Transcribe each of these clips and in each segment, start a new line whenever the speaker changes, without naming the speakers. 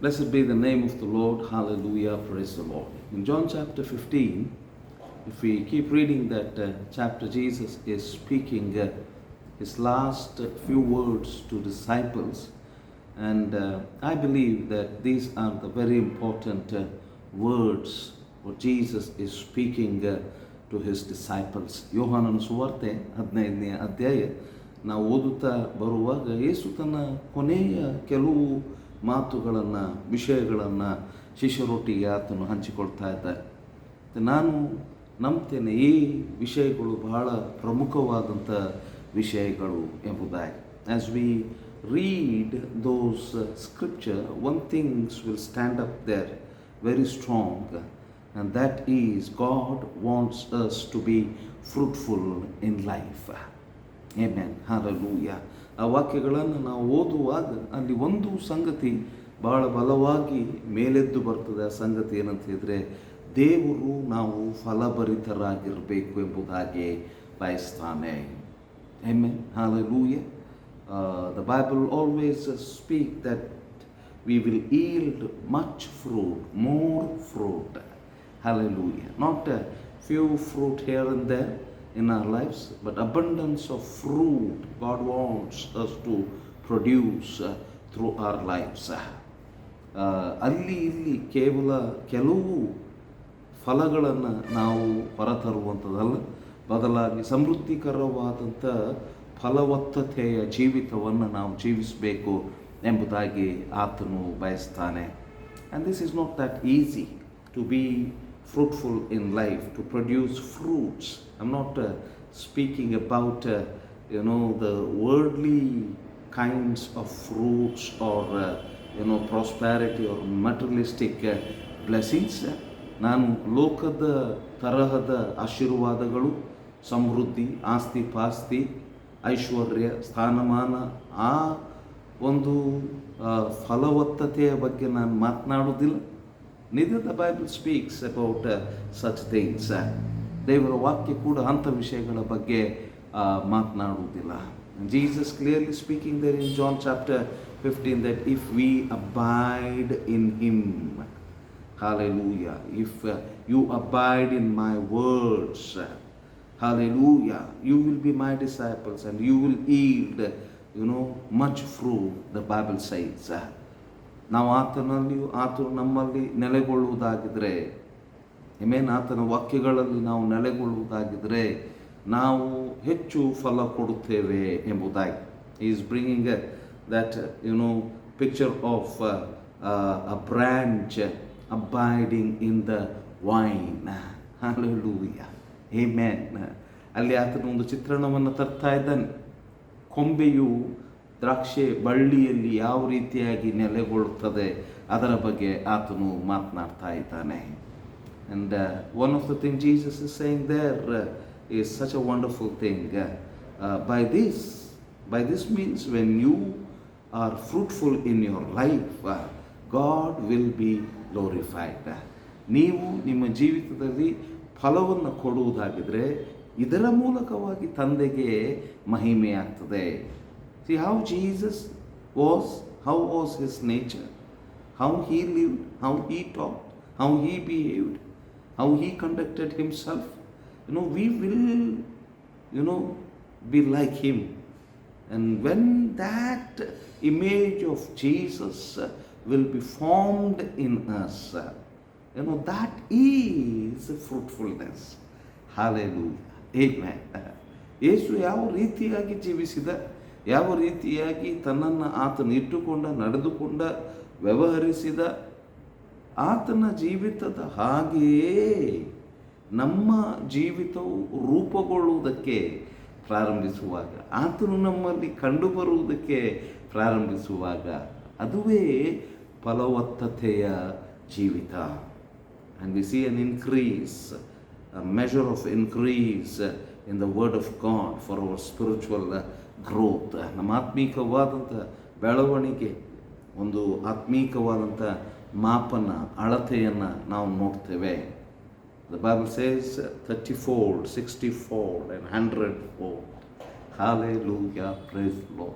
Blessed be the name of the Lord. Hallelujah. Praise the Lord. In John chapter 15, if we keep reading that uh, chapter, Jesus is speaking uh, his last few words to disciples. And uh, I believe that these are the very important uh, words what Jesus is speaking uh, to his disciples. ಯೋಹಾನನ ಸುವಾರ್ತೆ ಹದಿನೈದನೇ ಅಧ್ಯಾಯ ನಾವು ಓದುತ್ತಾ ಬರುವಾಗ ಯೇಸು ತನ್ನ ಕೊನೆಯ ಕೆಲವು ಮಾತುಗಳನ್ನು, ವಿಷಯಗಳನ್ನು ಶಿಷ್ಯರೊಟ್ಟಿಗೆ ಆತನು ಹಂಚಿಕೊಳ್ತಾ ಇದ್ದಾರೆ ನಾನು ನಂಬ್ತೇನೆ ಈ ವಿಷಯಗಳು ಬಹಳ ಪ್ರಮುಖವಾದಂಥ ವಿಷಯಗಳು ಎಂಬುದಾಗಿ as we read those scripture one things will stand up there very strong and that is God wants us to be fruitful in life. Amen. Hallelujah. ಆ ವಾಕ್ಯಗಳನ್ನು ನಾವು ಓದುವಾಗ ಅಲ್ಲಿ ಒಂದು ಸಂಗತಿ ಬಹಳ ಬಲವಾಗಿ ಮೇಲೆದ್ದು ಬರ್ತದೆ ಆ ಸಂಗತಿ ಏನಂತ ಹೇಳಿದರೆ ದೇವರು ನಾವು ಫಲಭರಿತರಾಗಿರಬೇಕು ಎಂಬುದಾಗಿ ಬಯಸ್ತಾನೆ ಹೆಮ್ಮೆ Hallelujah. The Bible always speak that we will yield much fruit, more fruit. Hallelujah. Not a few fruit here and there in our lives, but abundance of fruit God wants us to produce uh, through our lives. Uh, ಅಲ್ಲಿ ಇಲ್ಲಿ ಕೇವಲ ಕೆಲವು ಫಲಗಳನ್ನು ನಾವು ಹೊರತರುವಂಥದ್ದಲ್ಲ ಬದಲಾಗಿ ಸಮೃದ್ಧಿಕರವಾದಂಥ ಫಲವತ್ತತೆಯ ಜೀವಿತವನ್ನು ನಾವು ಜೀವಿಸಬೇಕು ಎಂಬುದಾಗಿ ಆತನು ಬಯಸ್ತಾನೆ and this is not that easy to be fruitful in life, to produce fruits. I'm not uh, speaking about, uh, you know, the worldly kinds of fruits or, uh, you know, prosperity or materialistic uh, blessings. ನಾನು ಲೋಕದ ತರಹದ ಆಶೀರ್ವಾದಗಳು ಸಮೃದ್ಧಿ ಆಸ್ತಿ ಪಾಸ್ತಿ ಐಶ್ವರ್ಯ ಸ್ಥಾನಮಾನ ಆ ಒಂದು ಫಲವತ್ತತೆಯ ಬಗ್ಗೆ ನಾನು ಮಾತನಾಡೋದಿಲ್ಲ Neither the Bible speaks about uh, such things. ದೇವರ ವಾಕ್ಯ ಕೂಡ ಅಂಥ ವಿಷಯಗಳ ಬಗ್ಗೆ ಮಾತನಾಡುವುದಿಲ್ಲ Jesus clearly speaking there in John chapter fifteen that if we abide in him Hallelujah. If uh, you abide in my words, hallelujah, you will be my disciples and you will yield, you know, much fruit, the Bible says. ನಾವು ಆತನಲ್ಲಿಯೂ, ಆತನು ನಮ್ಮಲ್ಲಿ ನೆಲೆಗೊಳ್ಳುವುದಾಗಿದ್ದರೆ main ಆತನ ವಾಕ್ಯಗಳಲ್ಲಿ ನಾವು ನೆಲೆಗೊಳ್ಳುವುದಾಗಿದ್ದರೆ ನಾವು ಹೆಚ್ಚು ಫಲ ಕೊಡುತ್ತೇವೆ ಎಂಬುದಾಗಿ. Is bringing that you know picture of a branch abiding in the vine hey man ಅಲ್ಲಿ ಆತನ ಒಂದು ಚಿತ್ರಣವನ್ನು ತರ್ತಾ ಇದ್ದಾನೆ. ಕೊಂಬೆಯು ದ್ರಾಕ್ಷೆ ಬಳ್ಳಿಯಲ್ಲಿ ಯಾವ ರೀತಿಯಾಗಿ ನೆಲೆಗೊಳ್ಳುತ್ತದೆ ಅದರ ಬಗ್ಗೆ ಆತನು ಮಾತನಾಡ್ತಾ ಇದ್ದಾನೆ. And one of the thing Jesus is saying there is such a wonderful thing by this by this means when you are fruitful in your life God will be glorified ನೀವು ನಿಮ್ಮ ಜೀವಿತದಲ್ಲಿ ಫಲವನ್ನು ಕೊಡುವುದಾಗಿದ್ದರೆ ಇದರ ಮೂಲಕವಾಗಿ ತಂದೆಗೆ ಮಹಿಮೆಯಾಗ್ತದೆ. See how Jesus was, how was his nature, how he lived, how he talked, how he behaved, how he conducted himself. You know, we will, you know, be like him. And when that image of Jesus will be formed in us, you know, that is fruitfulness. Hallelujah. Amen. ಯೇಸು ಯಾವ ರೀತಿಯಾಗಿ ಜೀವಿಸಿದ ಯಾವ ರೀತಿಯಾಗಿ ತನ್ನನ್ನು ಆತನ ಇಟ್ಟುಕೊಂಡ, ನಡೆದುಕೊಂಡ, ವ್ಯವಹರಿಸಿದ ಆತನ ಜೀವಿತದ ಹಾಗೆಯೇ ನಮ್ಮ ಜೀವಿತವು ರೂಪುಗೊಳ್ಳುವುದಕ್ಕೆ ಪ್ರಾರಂಭಿಸುವಾಗ, ಆತನು ನಮ್ಮಲ್ಲಿ ಕಂಡುಬರುವುದಕ್ಕೆ ಪ್ರಾರಂಭಿಸುವಾಗ ಅದುವೇ ಫಲವತ್ತತೆಯ ಜೀವಿತ. And we see an increase measure of increase in the word of God for our spiritual growth ನಮ್ಮ ಆತ್ಮೀಕವಾದಂಥ ಬೆಳವಣಿಗೆ ಒಂದು ಆತ್ಮೀಕವಾದಂಥ ಮಾಪನ ಅಳತೆಯನ್ನು ನಾವು ನೋಡ್ತೇವೆ the Bible says thirty fold sixty fold and hundred fold hallelujah praise low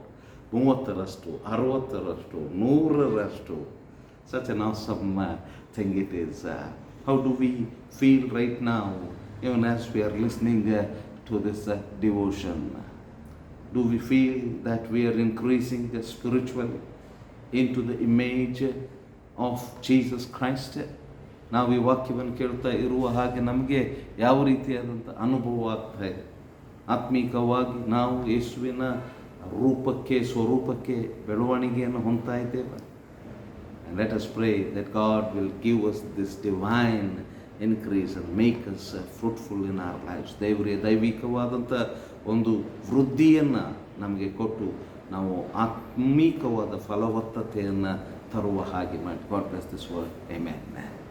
ಮೂವತ್ತರಷ್ಟು ಅರವತ್ತರಷ್ಟು ನೂರರಷ್ಟು an awesome uh, thing it is. Uh, how do we feel right now, even as we are listening uh, devotion? Do we feel that we are increasing uh, spiritually into the image of Jesus Christ? ನಾವು ಈ ವಾಕ್ಯವನ್ನು ಕೇಳ್ತಾ ಇರುವ ಹಾಗೆ ನಮಗೆ ಯಾವ ರೀತಿಯಾದಂಥ ಅನುಭವ ಆಗ್ತಾ ಇದೆ ಆತ್ಮೀಕವಾಗಿ ನಾವು ಯೇಸುವಿನ ರೂಪಕ್ಕೆ ಸ್ವರೂಪಕ್ಕೆ ಬೆಳವಣಿಗೆಯನ್ನು ಹೊಂದ್ತಾ ಇದ್ದೇವೆ And let us pray that God will give us this divine and make us us in our lives. ದೇವರೇ, ದೈವಿಕವಾದಂಥ ಒಂದು ವೃದ್ಧಿಯನ್ನು ನಮಗೆ ಕೊಟ್ಟು ನಾವು ಆತ್ಮೀಕವಾದ ಫಲವತ್ತತೆಯನ್ನು ತರುವ ಹಾಗೆ ಮಾಡಿ. God bless this man